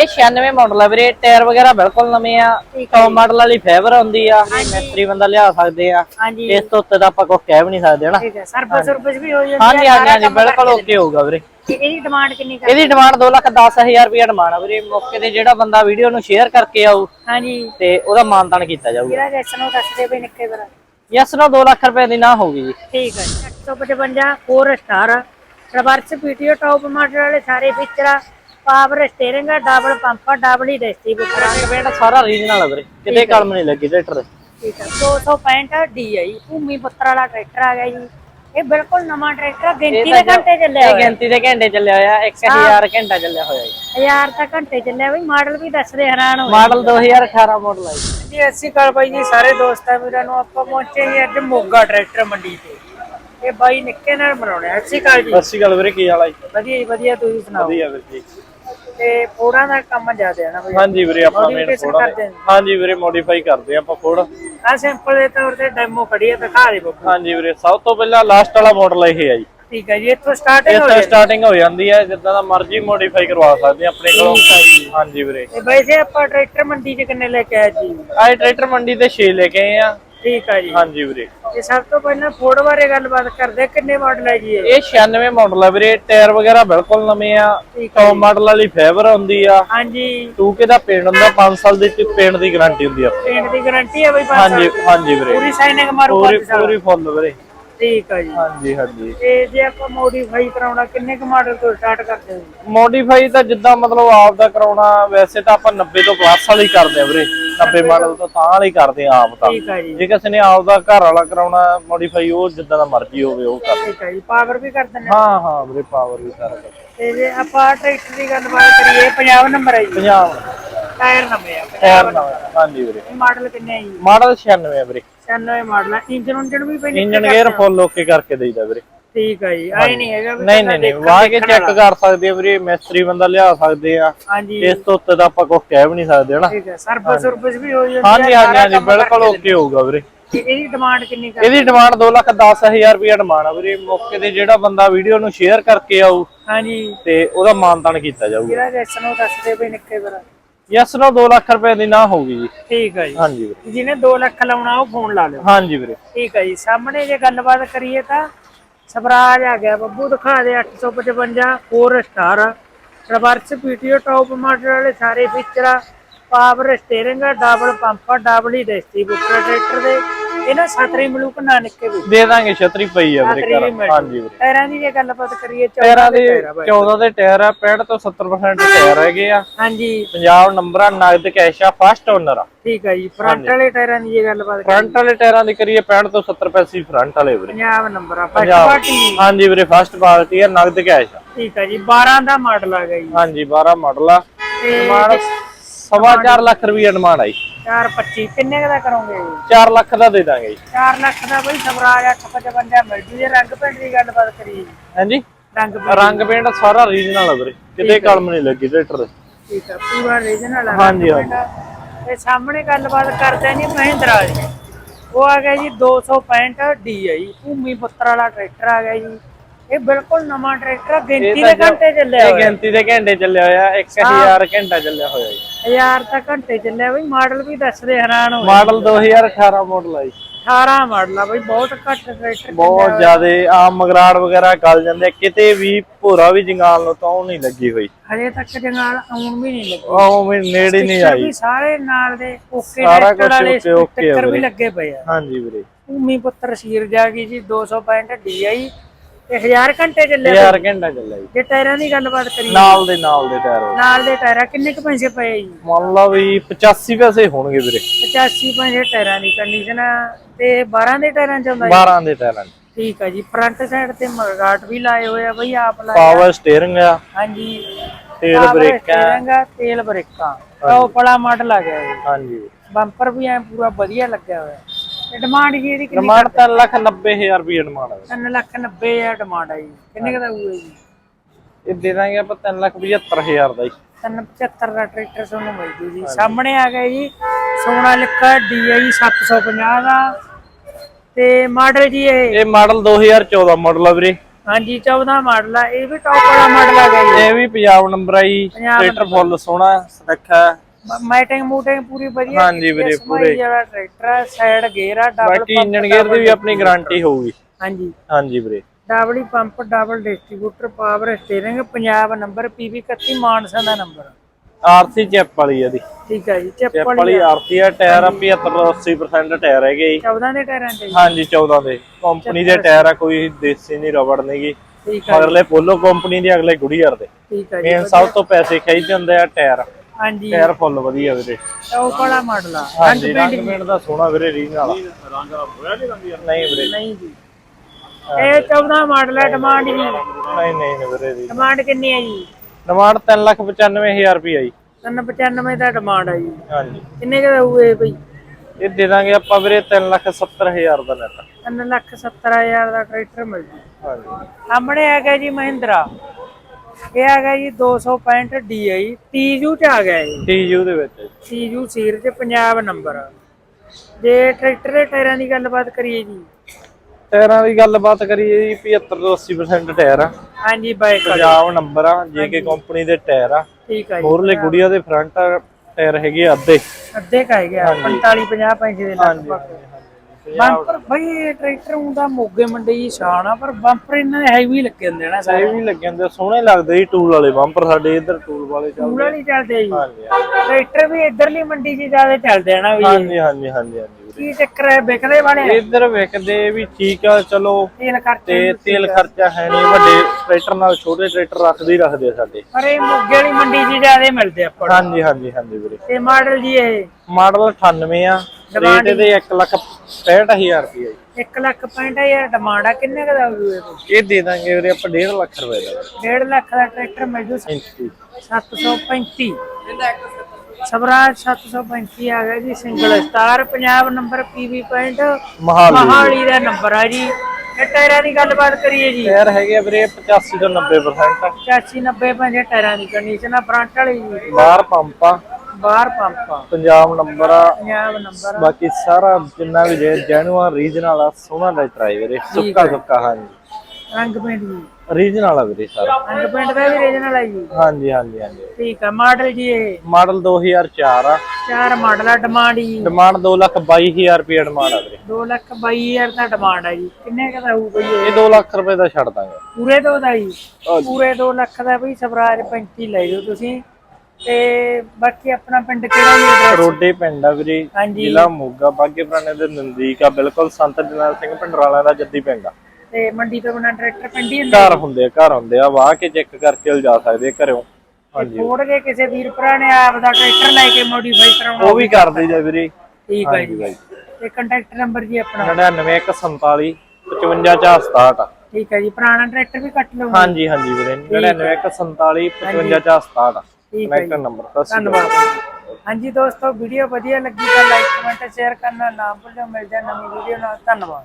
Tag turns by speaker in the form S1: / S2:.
S1: ਇਹ 96 ਮਾਡਲ ਆ ਵੀਰੇ ਟਾਇਰ ਵਗੈਰਾ ਬਿਲਕੁਲ ਨਵੇਂ ਆ ਟੌਪ ਮਾਡਲ ਵਾਲੀ ਫਾਈਬਰ ਹੁੰਦੀ ਆ ਮਿਸਤਰੀ ਬੰਦਾ ਲਿਆ ਸਕਦੇ ਆ ਇਸ ਤੋਂ ਉੱਤੇ ਤਾਂ ਆਪਾਂ ਕੁਝ ਕਹਿ ਵੀ ਨਹੀਂ ਸਕਦੇ ਹਨਾ?
S2: ਠੀਕ ਹੈ ਸਰਵਿਸ ਸਰਵਿਸ ਵੀ ਹੋ ਜਾਂਦੀ
S1: ਹਾਂਜੀ
S2: ਹੈ
S1: ਹਾਂਜੀ ਹਾਂਜੀ ਬਿਲਕੁਲ ਓਕੇ ਹੋਊਗਾ ਵੀਰੇ।
S2: ਤੇ ਇਹਦੀ ਡਿਮਾਂਡ ਕਿੰਨੀ ਕਰ
S1: ਇਹਦੀ ਡਿਮਾਂਡ 2 ਲੱਖ 10000 ਰੁਪਏ ਡਿਮਾਂਡ ਆ ਵੀਰੇ। ਮੌਕੇ ਤੇ ਜਿਹੜਾ ਬੰਦਾ ਵੀਡੀਓ ਨੂੰ ਸ਼ੇਅਰ ਕਰਕੇ ਆਊ
S2: ਹਾਂਜੀ।
S1: ਤੇ ਉਹਦਾ ਮਾਨਤਾਨ ਕੀਤਾ ਜਾਊਗਾ।
S2: ਜਿਹੜਾ ਜੈਸ ਨੂੰ ਦੱਸਦੇ ਪਏ ਨਿੱਕੇ ਬਰਾ
S1: ਯੈਸ ਨੋ 2 ਲੱਖ ਰੁਪਏ ਦੀ ਨਾ ਹੋਊਗੀ ਜੀ।
S2: ਠੀਕ ਹੈ 855 4 star reverse PTO top model ਵਾਲੇ ਸਾਰੇ feature power steering double pump double ਹੀ ਡਿਸਟ੍ਰੀਬਿਊਟਰ
S1: ਪੇਂਟ ਸਾਰਾ ਰੀਜਨਲ ਆ ਵੀਰੇ। ਕਿਤੇ ਕਲਮ ਨਹੀਂ ਲੱਗੀ ਟਰੈਕਟਰ ਦੇ।
S2: ਠੀਕ ਹੈ। 265 DI ਭੂਮੀ ਪੁੱਤਰ ਵਾਲਾ ਟਰੈਕਟਰ ਆ ਗਿਆ ਜੀ। ਇਹ ਬਿਲਕੁਲ ਨਵਾਂ ਟਰੈਕਟਰ ਗਿਣਤੀ ਦੇ ਘੰਟੇ ਚੱਲਿਆ
S1: ਇਹ
S2: ਹੋਇਆ।
S1: ਗਿਣਤੀ ਦੇ ਘੰਟੇ ਚੱਲਿਆ ਹੋਇਆ। 1000 ਘੰਟਾ ਚੱਲਿਆ ਹੋਇਆ ਜੀ।
S2: ਹਜ਼ਾਰ ਤਾਂ ਘੰਟੇ ਚੱਲਿਆ ਬਈ ਮਾਡਲ ਵੀ ਦੱਸਦੇ ਹੈਰਾਨ ਹੋਏ
S1: ਮਾਡਲ 2018 ਮਾਡਲ ਆ ਜੀ।
S2: ਜੀ ਅਸੀਂ ਕਾਲ ਬਾਈ ਜੀ ਸਾਰੇ ਦੋਸਤਾਂ ਵੀਰਾਂ ਨੂੰ ਆਪਾਂ ਪਹੁੰਚੇ ਜੀ ਅੱਜ ਮੋਗਾ ਟਰੈਕਟਰ ਮੰਡੀ ਤੇ। ਇਹ ਬਾਈ ਨਿੱਕੇ ਨਾਲ ਬਣਾਉਣੇ ਅਸੀਂ ਕਾਲ ਜੀ।
S3: ਸਤਿ ਸ਼੍ਰੀ ਅਕਾਲ ਵੀਰੇ ਕੀ ਹਾਲ ਆ ਜੀ?
S2: ਵਧੀਆ ਜੀ ਵਧੀਆ ਤੁਸੀਂ ਸੁਣਾਓ?
S3: ਵਧੀਆ ਵੀਰ ਜੀ।
S2: ਤੇ ਫੋੜਾਂ ਦਾ ਕੰਮ ਜ਼ਿਆਦਾ ਹੈ ਨਾ ਬਈ
S3: ਹਾਂਜੀ ਵੀਰੇ ਆਪਾਂ ਮੇਨ
S2: Modification
S3: ਥੋੜਾ
S2: ਕਰਦੇ ਨੇ।
S3: ਹਾਂਜੀ ਵੀਰੇ ਮੋਡੀਫਾਈ ਕਰਦੇ ਆਪਾਂ ਫੋੜ।
S2: ਆ ਸਿੰਪਲ ਦੇ ਤੌਰ ਤੇ ਡੈਮੋ ਖੜੀ ਹੈ ਦਿਖਾ ਦੇ ਬੱਬੂ
S3: ਹਾਂਜੀ ਵੀਰੇ ਸਭ ਤੋਂ ਪਹਿਲਾਂ ਲਾਸਟ ਵਾਲਾ ਮਾਡਲ ਇਹ ਆ ਜੀ।
S2: ਠੀਕ ਹੈ ਜੀ ਇੱਥੋਂ ਸਟਾਰਟਿੰਗ
S3: ਇਸ
S2: ਹੋ
S3: ਤੋਂ
S2: ਜਾਏ
S3: ਸਟਾਰਟਿੰਗ ਹੋ ਜਾਂਦੀ ਹੈ ਜਿੱਦਾਂ ਦਾ ਮਰਜ਼ੀ ਮੋਡੀਫਾਈ ਕਰਵਾ ਸਕਦੇ ਆ ਆਪਣੇ ਕੋਲੋਂ। ਹਾਂਜੀ ਵੀਰੇ।
S2: ਤੇ ਵੈਸੇ ਆਪਾਂ ਟਰੈਕਟਰ ਮੰਡੀ 'ਚ ਕਿੰਨੇ ਲੈ ਕੇ ਆਏ ਜੀ?
S3: ਆਏ ਟਰੈਕਟਰ ਮੰਡੀ ਤੇ 6 ਲੈ ਕੇ ਆਏ ਆ
S2: ਠੀਕ ਹੈ ਜੀ।
S3: ਹਾਂਜੀ ਵੀਰੇ।
S2: ਤੇ ਸਭ ਤੋਂ ਪਹਿਲਾਂ ਫੋੜ ਬਾਰੇ ਗੱਲਬਾਤ ਕਰਦੇ ਹਾਂ। ਕਿੰਨੇ ਮਾਡਲ ਹੈ ਜੀ ਇਹ?
S3: ਇਹ 96 ਮਾਡਲ ਆ ਵੀਰੇ ਟਾਇਰ ਵਗੈਰਾ ਬਿਲਕੁਲ ਨਵੇਂ ਆ
S2: ਠੀਕ
S3: ਟੌਪ ਮਾਡਲ ਵਾਲੀ ਫਾਈਬਰ ਹੁੰਦੀ ਆ।
S2: ਹਾਂਜੀ।
S3: 2K ਦਾ ਪੇਂਟ ਹੁੰਦਾ 5 ਸਾਲ ਦੀ ਪੇਂਟ ਦੀ ਗਾਰੰਟੀ ਹੁੰਦੀ ਆ।
S2: ਪੇਂਟ ਦੀ ਗਾਰੰਟੀ ਹੈ ਬਈ ਪੰਜ
S3: ਹਾਂਜੀ
S2: ਸਾਲ
S3: ਹਾਂਜੀ ਵੀਰੇ।
S2: ਪੂਰੀ ਸਾਈਨਿੰਗ ਮਾਰੂ
S3: ਪੂਰੀ
S2: ਪੰਜ ਸਾਲ।
S3: ਪੂਰੀ ਫੁੱਲ ਵੀਰੇ।
S2: ਠੀਕ ਹੈ ਜੀ।
S3: ਹਾਂਜੀ ਹਾਂਜੀ।
S2: ਤੇ ਜੇ ਆਪਾਂ ਮੋਡੀਫਾਈ ਕਰਾਉਣਾ ਕਿੰਨੇ ਕੁ ਮਾਡਲ ਤੋਂ ਸਟਾਰਟ ਕਰਦੇ ਹਾਂ?
S3: ਮੋਡੀਫਾਈ ਤਾਂ ਜਿੱਦਾਂ ਮਤਲਬ ਆਪ ਦਾ ਕਰਾਉਣਾ ਵੈਸੇ ਤਾਂ ਆਪਾਂ 90 ਤੋਂ ਪਲੱਸ ਵਾਲੀ ਕਰਦੇ ਆ ਵੀਰੇ। 90 ਮਾਡਲ ਤੋਂ ਤਾਂ ਵਾਲੀ ਕਰਦੇ ਆ ਆਪ ਤਾਂ।
S2: ਠੀਕ ਹੈ ਜੀ।
S3: ਜੇ ਕਿਸੇ ਨੇ ਆਪ ਦਾ ਘਰ ਵਾਲਾ ਕਰਾਉਣਾ ਮੋਡੀਫਾਈ ਉਹ ਜਿੱਦਾਂ ਦਾ ਮਰਜ਼ੀ ਹੋਵੇ ਉਹ ਕਰ
S2: ਠੀਕ ਹੈ ਜੀ ਪਾਵਰ ਵੀ ਕਰ ਦਿੰਦੇ
S3: ਹਾਂ ਹਾਂ ਵੀਰੇ ਪਾਵਰ ਵੀ ਸਾਰਾ ਕੁਝ
S2: ਤੇ ਜੇ ਆਪਾਂ ਟਰੈਕਟਰ ਦੀ ਗੱਲਬਾਤ ਕਰੀਏ 50 ਨੰਬਰ ਹੈ ਜੀ।
S3: ਪੰਜਾਬ
S2: ਟਾਇਰ ਨਵੇਂ ਆ।
S3: ਟਾਇਰ ਨਵਾਂ ਹਾਂਜੀ ਵੀਰੇ।
S2: ਇਹ ਮਾਡਲ ਕਿੰਨੇ ਆ ਜੀ?
S3: ਮਾਡਲ 96 ਆ ਵੀਰੇ।
S2: 96 ਮਾਡਲ ਆ। ਇੰਜਨ ਉਂਜਨ ਵੀ ਪੈਣੀ
S3: ਇੰਜਨ ਗੇਅਰ ਫੁੱਲ ਓਕੇ ਕਰਕੇ ਦੇਈਦਾ ਵੀਰੇ।
S2: ਠੀਕ ਹੈ ਜੀ ਆਈ ਨਹੀਂ ਹੈਗਾ ਵੀ
S3: ਨਹੀਂ ਨਹੀਂ ਨਹੀਂ ਵਾਹ ਕੇ ਚੈੱਕ। ਕਰ ਸਕਦੇ ਆ ਵੀਰੇ ਮਿਸਤਰੀ ਬੰਦਾ ਲਿਆ ਸਕਦੇ ਆ।
S2: ਹਾਂਜੀ।
S3: ਇਸ ਤੋਂ ਉੱਤੇ ਤਾਂ ਆਪਾਂ ਕੁਝ ਕਹਿ ਵੀ ਨਹੀਂ ਸਕਦੇ ਹਨਾ?
S2: ਠੀਕ ਹੈ ਸਰਵਿਸ ਸਰਵਿਸ ਵੀ ਹੋ ਜਾਂਦੀ
S3: ਹਾਂਜੀ ਹਾਂਜੀ ਬਿਲਕੁਲ ਓਕੇ ਹੋਊਗਾ ਵੀਰੇ।
S2: ਇਹਦੀ ਡਿਮਾਂਡ ਕਿੰਨੀ ਕਰ
S3: ਇਹਦੀ ਡਿਮਾਂਡ 2 ਲੱਖ 10000 ਰੁਪਏ ਡਿਮਾਂਡ ਆ ਵੀਰੇ। ਮੌਕੇ ਤੇ ਜਿਹੜਾ ਬੰਦਾ ਵੀਡੀਓ ਨੂੰ ਸ਼ੇਅਰ ਕਰਕੇ ਆਊ
S2: ਹਾਂਜੀ।
S3: ਤੇ ਉਹਦਾ ਮਾਨਤਾਨ ਕੀਤਾ ਜਾਊਗਾ।
S2: ਜਿਹੜਾ ਜੈਸ ਨੂੰ ਦੱਸਦੇ ਪਏ ਨਿੱਕੇ ਬਰਾ
S3: ਯੈਸ ਨੋ 2 ਲੱਖ ਰੁਪਏ ਦੀ ਨਾ ਹੋਊਗੀ ਜੀ।
S2: ਠੀਕ ਹੈ ਜੀ।
S3: ਹਾਂਜੀ ਵੀਰੇ।
S2: ਜਿਹਨੇ 2 ਲੱਖ ਲਾਉਣਾ ਉਹ ਫੋਨ ਲਾ ਲਿਓ।
S3: ਹਾਂਜੀ ਵੀਰੇ।
S2: ਠੀਕ ਹੈ ਜੀ ਸਾਹਮਣੇ ਜੇ ਗੱਲਬਾਤ ਕਰੀਏ ਤਾਂ ਸਵਰਾਜ ਆ ਗਿਆ, ਬੱਬੂ ਦਿਖਾ ਦੇ 855 4 star reverse PTO, top model ਵਾਲੇ ਸਾਰੇ feature power steering double pump double ਹੀ ਡਿਸਟ੍ਰੀਬਿਊਟਰ ਟਰੈਕਟਰ ਦੇ। ਇਹਨਾਂ ਸਤਰੀ ਮਲੂਕ ਨਾ ਨਿੱਕੇ ਵੀ।
S3: ਦੇ ਦਾਂਗੇ ਛਤਰੀ ਪਈ ਆ ਵੀਰੇ ਘਰ। ਹਾਂਜੀ ਵੀਰੇ।
S2: ਟਾਇਰਾਂ ਦੀ ਜੇ ਗੱਲਬਾਤ ਕਰੀਏ
S3: ਟਾਇਰਾਂ
S2: 14
S3: ਦੇ
S2: ਟਾਇਰ ਆ ਬਾਈ।
S3: 14 ਦੇ ਟਾਇਰ ਆ 65 ਤੋਂ 70% ਟਾਇਰ ਹੈਗੇ ਆ।
S2: ਹਾਂਜੀ।
S3: ਪੰਜਾਬ ਨੰਬਰ ਆ ਨਗਦ ਕੈਸ਼ ਆ ਫਸਟ ਓਨਰ ਆ।
S2: ਠੀਕ ਹੈ ਜੀ ਫਰੰਟ ਵਾਲੇ ਟਾਇਰਾਂ ਦੀ ਜੇ ਗੱਲਬਾਤ
S3: ਫਰੰਟ ਵਾਲੇ ਟਾਇਰਾਂ ਦੀ ਕਰੀਏ 65 ਤੋਂ 70 ਪੈਸੇ ਫਰੰਟ ਵਾਲੇ ਵੀਰੇ।
S2: ਪੰਜਾਬ ਨੰਬਰ ਆ ਫਸਟ ਪਾਰਟੀ
S3: ਹਾਂਜੀ ਵੀਰੇ ਫਸਟ ਪਾਰਟੀ ਆ ਨਗਦ ਕੈਸ਼ ਆ।
S2: ਠੀਕ ਹੈ ਜੀ 12 ਦਾ ਮਾਡਲ ਆ ਗਿਆ ਜੀ।
S3: ਹਾਂਜੀ 12 ਮਾਡਲ ਆ।
S2: ਤੇ
S3: ਸਵਾ ਚਾਰ ਲੱਖ ਰੁਪਏ ਡਿਮਾਂਡ ਆਈ
S2: 425 ਕਿੰਨੇ ਕੁ ਦਾ ਕਰੋਗੇ ਜੀ?
S3: 4 ਲੱਖ ਦਾ ਦੇ ਦਾਂਗੇ ਜੀ।
S2: 4 ਲੱਖ ਦਾ ਬਈ ਸਵਰਾਜ 855 ਮਿਲ ਜੂ ਜੇ ਰੰਗ ਪਿੰਡ ਦੀ ਗੱਲਬਾਤ ਕਰੀਏ। ਜੀ।
S3: ਹਾਂਜੀ?
S2: ਰੰਗ ਪਿੰਡ
S3: ਰੰਗ ਪੇਂਟ ਸਾਰਾ ਰੀਜਨਲ ਆ ਵੀਰੇ ਕਿਤੇ ਕਲਮ ਨਹੀਂ ਲੱਗੀ ਟਰੈਕਟਰ ਦੇ
S2: ਠੀਕ ਆ ਪੂਰਾ ਰੀਜਨਲ ਆ।
S3: ਹਾਂਜੀ,
S2: ਰੰਗ ਪਿੰਡ। ਤੇ ਸਾਹਮਣੇ ਗੱਲਬਾਤ ਕਰਦੇ ਜੀ ਮਹਿੰਦਰਾ ਜੀ। ਉਹ ਆ ਗਿਆ ਜੀ 265 DI ਭੂਮੀ ਪੁੱਤਰ ਵਾਲਾ ਟਰੈਕਟਰ ਆ ਗਿਆ ਜੀ। ਇਹ ਬਿਲਕੁਲ ਨਵਾਂ ਟਰੈਕਟਰ ਗਿਣਤੀ ਦੇ ਘੰਟੇ ਚੱਲਿਆ
S3: ਇਹ
S2: ਹੋਇਆ।
S3: ਗਿਣਤੀ ਦੇ ਘੰਟੇ ਚੱਲਿਆ ਹੋਇਆ 1000 ਘੰਟਾ ਚੱਲਿਆ ਹੋਇਆ ਜੀ।
S2: ਹਜ਼ਾਰ ਤਾਂ ਘੰਟੇ ਚੱਲਿਆ ਬਈ ਮਾਡਲ ਵੀ ਦੱਸਦੇ ਹੈਰਾਨ ਹੋਏ
S3: ਮਾਡਲ 2018 ਮਾਡਲ ਆ ਜੀ।
S2: 18 ਮਾਡਲ ਆ ਬਈ ਬਹੁਤ ਘੱਟ ਟਰੈਕਟਰ
S3: ਬਹੁਤ ਜ਼ਿਆਦੇ ਆਮ ਮਗਰਾੜ ਵਗੈਰਾ ਗਲ ਜਾਂਦੇ ਕਿਤੇ ਵੀ ਭੋਰਾ ਵੀ ਜੰਗਾਲ ਨੂੰ ਤਾਂ ਨਹੀਂ ਲੱਗੀ ਹੋਈ।
S2: ਹਜੇ ਤੱਕ ਜੰਗਾਲ ਆਉਣ ਵੀ ਨਹੀਂ ਲੱਗੀ।
S3: ਉਹ ਵੀ ਨੇੜੇ ਨਹੀਂ ਆਈ।
S2: ਸਾਰੇ ਨਾਲ ਦੇ ਓਕੇ ਟਰੈਕਟਰ ਵਾਲੇ ਸਟicker ਵੀ। ਲੱਗੇ ਪਏ ਆ।
S3: ਹਾਂਜੀ ਵੀਰੇ।
S2: ਭੂਮੀ ਪੁੱਤਰ ਸ਼ੀਰ ਜਾ ਗਈ ਜੀ 265 DI ਤੇ 1000 ਘੰਟੇ ਚੱਲੇ
S3: 1000 ਘੰਟਾ ਚੱਲਿਆ ਜੀ।
S2: ਜੇ ਟਾਇਰਾਂ ਦੀ ਗੱਲਬਾਤ ਕਰੀਏ।
S3: ਨਾਲ ਦੇ ਨਾਲ ਦੇ ਟਾਇਰ
S2: ਨਾਲ ਦੇ ਟਾਇਰਾਂ ਕਿੰਨੇ ਕੁ ਪੈਸੇ ਪਏ ਜੀ?
S3: ਮੰਨ ਲਓ ਵੀ 85 ਪੈਸੇ ਹੋਣਗੇ ਵੀਰੇ।
S2: 85 ਪੈਸੇ ਟਾਇਰਾਂ ਦੀ ਕੰਡੀਸ਼ਨ ਤੇ 12 ਦੇ ਟਾਇਰਾਂ ਚ ਆਉਂਦਾ ਜੀ?
S3: 12 ਦੇ ਟਾਇਰਾਂ ਦੀ
S2: ਠੀਕ ਹੈ ਜੀ ਫਰੰਟ ਸਾਈਡ ਤੇ ਮਰਗਾਟ ਵੀ ਲਾਏ ਹੋਏ ਆ ਬਈ ਆਪ ਲਾਏ
S3: ਪਾਵਰ ਸਟੀਅਰਿੰਗ ਆ।
S2: ਹਾਂਜੀ।
S3: ਤੇਲ ਬ੍ਰੇਕਾਂ
S2: steering ਆ, ਤੇਲ ਬ੍ਰੇਕਾਂ ਟੌਪ ਵਾਲਾ ਮਾਡਲ ਆ ਗਿਆ ਜੀ
S3: ਹਾਂਜੀ।
S2: ਬੰਪਰ ਵੀ ਐ ਪੂਰਾ ਵਧੀਆ ਲੱਗਿਆ ਹੋਇਆ। ਡਿਮਾਂਡ ਜੀ ਇਹਦੀ ਕਿੰਨੀ
S3: ਡਿਮਾਂਡ 3 ਲੱਖ 90000 ਰੁਪਏ ਡਿਮਾਂਡ ਆ
S2: 3 ਲੱਖ 90 ਆ ਡਿਮਾਂਡ ਜੀ। ਕਿੰਨੇ ਕੁ ਦਾ ਹੋਊਗਾ ਜੀ?
S3: ਇਹ ਦੇ ਦਾਂਗੇ ਆਪਾਂ 3 ਲੱਖ 75000 ਦਾ ਜੀ।
S2: 375 ਦਾ ਟਰੈਕਟਰ ਤੁਹਾਨੂੰ ਮਿਲ ਜੂ ਜੀ। ਸਾਹਮਣੇ ਆ ਗਿਆ ਜੀ ਸੋਨਾ ਲਿਖਾ DI 750 ਦਾ। ਤੇ ਮਾਡਲ ਜੀ ਇਹ?
S3: ਇਹ ਮਾਡਲ 2014 ਮਾਡਲ ਆ ਵੀਰੇ।
S2: ਹਾਂਜੀ 14 ਮਾਡਲ ਆ। ਇਹ ਵੀ ਟੌਪ ਵਾਲਾ ਮਾਡਲ ਆ ਗਿਆ ਜੀ।
S3: ਇਹ ਵੀ ਪੰਜਾਬ ਨੰਬਰ ਆ ਜੀ। ਟਰੈਕਟਰ ਫੁੱਲ ਸੋਹਣਾ ਸੁਰੱਖਿਆ
S2: ਮੈਟਿੰਗ ਮੂਟਿੰਗ ਪੂਰੀ ਵਧੀਆ
S3: ਹਾਂਜੀ ਵੀਰੇ, ਪੂਰੇ।
S2: ਵਾਲਾ ਟਰੈਕਟਰ ਆ ਸਾਈਡ ਗੇਅਰ ਆ ਡਬਲ
S3: ਬਾਕੀ ਇੰਜਨ ਗੇਅਰ ਦੀ ਵੀ ਆਪਣੀ ਗਾਰੰਟੀ ਹੋਊਗੀ।
S2: ਹਾਂਜੀ।
S3: ਹਾਂਜੀ ਵੀਰੇ।
S2: ਡਬਲ ਹੀ pump double distributor power steering Punjab number PV 31 Mansa ਦਾ ਨੰਬਰ
S3: ਆਰਸੀ ਚੈਪ ਵਾਲੀ ਆ ਦੀ
S2: ਠੀਕ ਹੈ ਜੀ ਚੱਪ ਵਾਲੀ
S3: ਆਰਸੀ ਆ ਟਾਇਰ ਆ 75 ਤੋਂ 80% ਟਾਇਰ ਹੈਗੇ ਜੀ।
S2: 14 ਦੇ ਟਾਇਰਾਂ ਤੇ।
S3: ਹਾਂਜੀ 14 ਦੇ। ਕੰਪਨੀ ਦੇ ਟਾਇਰ ਆ ਕੋਈ ਦੇਸੀ ਨਹੀਂ ਰਬੜ ਨਹੀਂਗੀ
S2: ਠੀਕ ਹੈ
S3: ਅਗਲੇ ਪੋਲੋ ਕੰਪਨੀ ਦੇ ਅਗਲੇ ਗੁੜੀਅਰ ਦੇ।
S2: ਠੀਕ ਹੈ ਜੀ
S3: ਸਭ ਤੋਂ ਪੈਸੇ ਖਾਈ ਜਾਂਦੇ ਆ ਟਾਇਰ।
S2: ਹਾਂਜੀ।
S3: ਟਾਇਰ ਫੁੱਲ ਵਧੀਆ ਵੀਰੇ।
S2: ਟੌਪ ਵਾਲਾ ਮਾਡਲ ਆ।
S3: ਹਾਂਜੀ ਰੰਗ ਪੇਂਟ ਦਾ ਸੋਹਣਾ ਵੀਰੇ ਰੀਨ ਵਾਲਾ। ਰੰਗ ਹੋਇਆ ਨਹੀਂ ਨਹੀਂ ਵੀਰੇ।
S2: ਨਹੀਂ ਜੀ। ਇਹ 14 ਮਾਡਲ ਹੈ ਡਿਮਾਂਡ ਜੀ
S3: ਨਹੀਂ ਨਹੀਂ ਨਹੀਂ ਵੀਰੇ ਰੀਨ
S2: ਡਿਮਾਂਡ ਕਿੰਨੀ ਹੈ ਜੀ?
S3: ਡਿਮਾਂਡ 395000 ਰੁਪਏ ਜੀ।
S2: 395 ਦਾ ਡਿਮਾਂਡ ਹੈ ਜੀ।
S3: ਹਾਂਜੀ।
S2: ਕਿੰਨੇ ਦਾ ਹੋਊ ਇਹ ਬਈ?
S3: ਇਹ ਦੇ ਦਾਂਗੇ ਆਪਾਂ ਵੀਰੇ 370000 ਦਾ ਨੈਟ
S2: 3 ਲੱਖ 70000 ਦਾ ਟਰੈਕਟਰ ਮਿਲ ਜੂ।
S3: ਹਾਂਜੀ।
S2: ਸਾਹਮਣੇ ਆ ਗਿਆ ਜੀ ਮਹਿੰਦਰਾ। ਇਹ ਆ ਗਿਆ ਜੀ 265 DI TU ਚ ਆ ਗਿਆ ਇਹ
S3: ਟੀਯੂ ਦੇ ਵਿੱਚ
S2: TU ਸੀਰ ਚ ਪੰਜਾਬ ਨੰਬਰ। ਜੇ ਟਰੈਕਟਰ ਦੇ ਟਾਇਰਾਂ ਦੀ ਗੱਲਬਾਤ ਕਰੀਏ ਜੀ।
S3: ਟਾਇਰਾਂ ਦੀ ਗੱਲਬਾਤ ਕਰੀਏ ਜੀ 75 ਤੋਂ 80% ਟਾਇਰ ਆ।
S2: ਹਾਂਜੀ ਬਾਈਕ
S3: ਪੰਜਾਬ ਨੰਬਰ ਆ ਜੇਕੇ ਕੰਪਨੀ ਦੇ ਟਾਇਰ ਆ।
S2: ਠੀਕ ਹੈ ਜੀ।
S3: ਮੋਰਲੇ ਗੁੜੀਆ ਦੇ ਫਰੰਟ ਟਾਇਰ ਹੈਗੇ ਆ ਅੱਧੇ।
S2: ਅੱਧੇ ਕਾ ਗਿਆ 45 50 ਪੈਸੇ ਦੇ ਲਗਭਗ। ਬੰਪਰ ਬਈ ਇਹ ਟਰੈਕਟਰ ਹੁੰਦਾ ਮੋਗੇ ਮੰਡੀ ਦੀ ਸ਼ਾਨ ਆ ਪਰ ਬੰਪਰ ਇਹਨਾਂ ਦੇ ਹੈਵੀ ਲੱਗੇ ਹੁੰਦੇ ਨੇ ਸਾਰੇ।
S3: ਵੀ ਲੱਗੇ ਹੁੰਦੇ ਸੋਹਣੇ ਲੱਗਦੇ ਜੀ ਟੂਲ ਵਾਲੇ ਬੰਪਰ ਸਾਡੇ ਇੱਧਰ ਟੂਲ ਵਾਲੇ ਚੱਲਦੇ
S2: ਨਹੀਂ ਚੱਲਦੇ ਜੀ।
S3: ਹਾਂਜੀ
S2: ਟਰੈਕਟਰ ਵੀ ਇਧਰਲੀ ਮੰਡੀ 'ਚ ਜ਼ਿਆਦਾ ਚੱਲਦੇ ਆ ਨਾ ਵੀ
S3: ਹਾਂਜੀ ਹਾਂਜੀ ਹਾਂਜੀ।
S2: ਕੀ ਚੱਕਰ ਹੈ? ਵਿਕਦੇ ਵਾਲੇ ਆ?
S3: ਇੱਧਰ ਵਿਕਦੇ ਵੀ ਠੀਕ ਆ ਚਲੋ।
S2: ਤੇਲ ਖਰਚੇ
S3: ਤੇ ਤੇਲ ਖਰਚਾ ਹੈ ਨਹੀਂ ਵੱਡੇ ਟਰੈਕਟਰ ਨਾਲ ਛੋਟੇ ਟਰੈਕਟਰ ਰੱਖਦੇ ਹੀ ਰੱਖਦੇ ਆ ਸਾਡੇ।
S2: ਪਰ ਇਹ ਮੋਗੇ ਵਾਲੀ ਮੰਡੀ 'ਚ ਜ਼ਿਆਦਾ ਮਿਲਦੇ ਆਪਾਂ ਨੂੰ।
S3: ਹਾਂਜੀ ਹਾਂਜੀ ਹਾਂਜੀ ਵੀਰੇ।
S2: ਤੇ ਮਾਡਲ ਜੀ ਇਹ?
S3: ਮਾਡਲ 98 ਆ। ਰੇਟ ਇਹਦੇ 1 ਲੱਖ 65000 ਰੁਪਏ ਜੀ।
S2: 1 ਲੱਖ 65000 ਡਿਮਾਂਡ ਆ ਕਿੰਨੇ ਕੁ ਦਾ ਹੋਊ ਇਹ?
S3: ਇਹ ਦੇ ਦਾਂਗੇ ਵੀਰੇ ਆਪਾਂ 1.5 ਲੱਖ ਰੁਪਏ ਦਾ।
S2: 1.5 ਲੱਖ ਦਾ ਟਰੈਕਟਰ ਮਿਲ ਜੂ
S3: ਇੰਚੀ।
S2: 735 ਸਵਰਾਜ 735 ਆ ਗਿਆ ਜੀ single star Punjab number PV point
S3: Mohali.
S2: Mohali ਦਾ ਨੰਬਰ ਆ ਜੀ। ਇਹ ਟਾਇਰਾਂ ਦੀ ਗੱਲਬਾਤ ਕਰੀਏ ਜੀ।
S3: ਟਾਇਰ ਹੈਗੇ ਆ ਵੀਰੇ 85 ਤੋਂ 90%
S2: 85 90 ਪੰਜੇ ਟਾਇਰਾਂ ਦੀ ਕੰਡੀਸ਼ਨ ਆ ਫਰੰਟ ਵਾਲੀ ਜੀ।
S3: ਬਾਹਰ ਪੰਪ ਆ।
S2: ਬਾਹਰ ਪੰਪ ਆ।
S3: ਪੰਜਾਬ ਨੰਬਰ ਆ।
S2: ਪੰਜਾਬ ਨੰਬਰ
S3: ਬਾਕੀ ਸਾਰਾ ਜਿੰਨਾ ਵੀ ਜੈਨੂਅਨ ਰੀਜਨਲ ਆ ਸੋਹਣਾ ਲੈਟਰ ਆ ਵੀਰੇ। ਸੁੱਕਾ ਸੁੱਕਾ ਹਾਂਜੀ।
S2: ਰੰਗ ਪੇਂਟ ਜੀ।
S3: ਰੀਜਨਲ ਆ ਵੀਰੇ ਸਾਰਾ।
S2: ਰੰਗ ਪੇਂਟ ਦਾ ਵੀ ਰੀਜਨਲ ਆ ਜੀ।
S3: ਹਾਂਜੀ ਹਾਂਜੀ ਹਾਂਜੀ।
S2: ਠੀਕ ਆ ਮਾਡਲ ਜੀ ਇਹ।
S3: ਮਾਡਲ 2004 ਆ।
S2: ਚਾਰ ਮਾਡਲ ਆ ਡਿਮਾਂਡ ਜੀ।
S3: ਡਿਮਾਂਡ 222000 ਰੁਪਏ ਡਿਮਾਂਡ ਆ ਵੀਰੇ।
S2: 2 ਲੱਖ 22000 ਦਾ ਡਿਮਾਂਡ ਆ ਜੀ। ਕਿੰਨੇ ਕੁ ਦਾ ਹੋਊ ਬਈ ਇਹ?
S3: ਇਹ 2 ਲੱਖ ਰੁਪਏ ਦਾ ਛੱਡ ਦਾਂਗੇ।
S2: ਪੂਰੇ ਦੋ ਦਾ ਜੀ। ਪੂਰੇ 2 ਲੱਖ ਦਾ ਬਈ ਸਵਰਾਜ 35 ਲੈ ਜਾਓ ਤੁਸੀਂ। ਤੇ ਬਾਕੀ ਆਪਣਾ ਪਿੰਡ ਕਿਹੜਾ ਜੀ?
S3: ਰੋਡੇ ਪਿੰਡ ਆ ਵੀਰੇ। ਜ਼ਿਲ੍ਹਾ ਮੋਗਾ ਬਾਗੇ ਪੁਰਾਣੇ ਦੇ ਨਜ਼ਦੀਕ ਆ। ਬਿਲਕੁਲ ਸੰਤ ਜਨਰਲ ਸਿੰਘ ਪਿੰਡਰਾਲਾ ਦਾ ਜੱਦੀ ਪਿੰਡ ਆ।
S2: ਤੇ ਮੰਡੀ ਤੋਂ ਬਿਨਾ ਟਰੈਕਟਰ ਪਿੰਡੀ ਹੁੰਦਾ
S3: ਘਰ ਹੁੰਦੇ ਆ ਘਰ ਹੁੰਦੇ ਆ ਵਾਹ ਕੇ ਚੈੱਕ ਕਰਕੇ ਲਿਜਾ ਸਕਦੇ ਆ ਘਰੋਂ। ਹਾਂਜੀ।
S2: ਛੋੜ ਕੇ ਕਿਸੇ ਵੀਰ ਭਰਾ ਨੇ ਆਪ ਦਾ ਟਰੈਕਟਰ ਲੈ ਕੇ ਮੋਡੀਫਾਈ ਕਰਾਉਣਾ
S3: ਉਹ ਵੀ ਕਰਦੇ ਜਾ ਵੀਰੇ।
S2: ਠੀਕ ਹੈ
S3: ਹਾਂਜੀ
S2: ਜੀ
S3: ਬਾਈ।
S2: ਤੇ ਕੰਟੈਕਟ ਨੰਬਰ ਜੀ ਆਪਣਾ।
S3: 99147 55467
S2: ਠੀਕ ਹੈ ਜੀ ਪੁਰਾਣਾ ਟਰੈਕਟਰ ਵੀ ਕੱਟ ਲਓ।
S3: ਹਾਂਜੀ ਹਾਂਜੀ ਵੀਰੇ। 99147 55467
S2: ਠੀਕ ਹੈ
S3: ਕਨੈਕਟ ਨੰਬਰ ਸਤਿ ਸ਼੍ਰੀ ਅਕਾਲ
S2: ਧੰਨਵਾਦ ਹਾਂਜੀ ਦੋਸਤੋ ਵੀਡੀਓ ਵਧੀਆ ਲੱਗੀ ਤਾਂ ਲਾਈਕ ਕਮੈਂਟ ਸ਼ੇਅਰ ਕਰਨਾ ਨਾ ਭੁੱਲਿਓ ਮਿਲ ਜਾ ਨਵੀਂ ਵੀਡੀਓ ਨਾਲ। ਧੰਨਵਾਦ।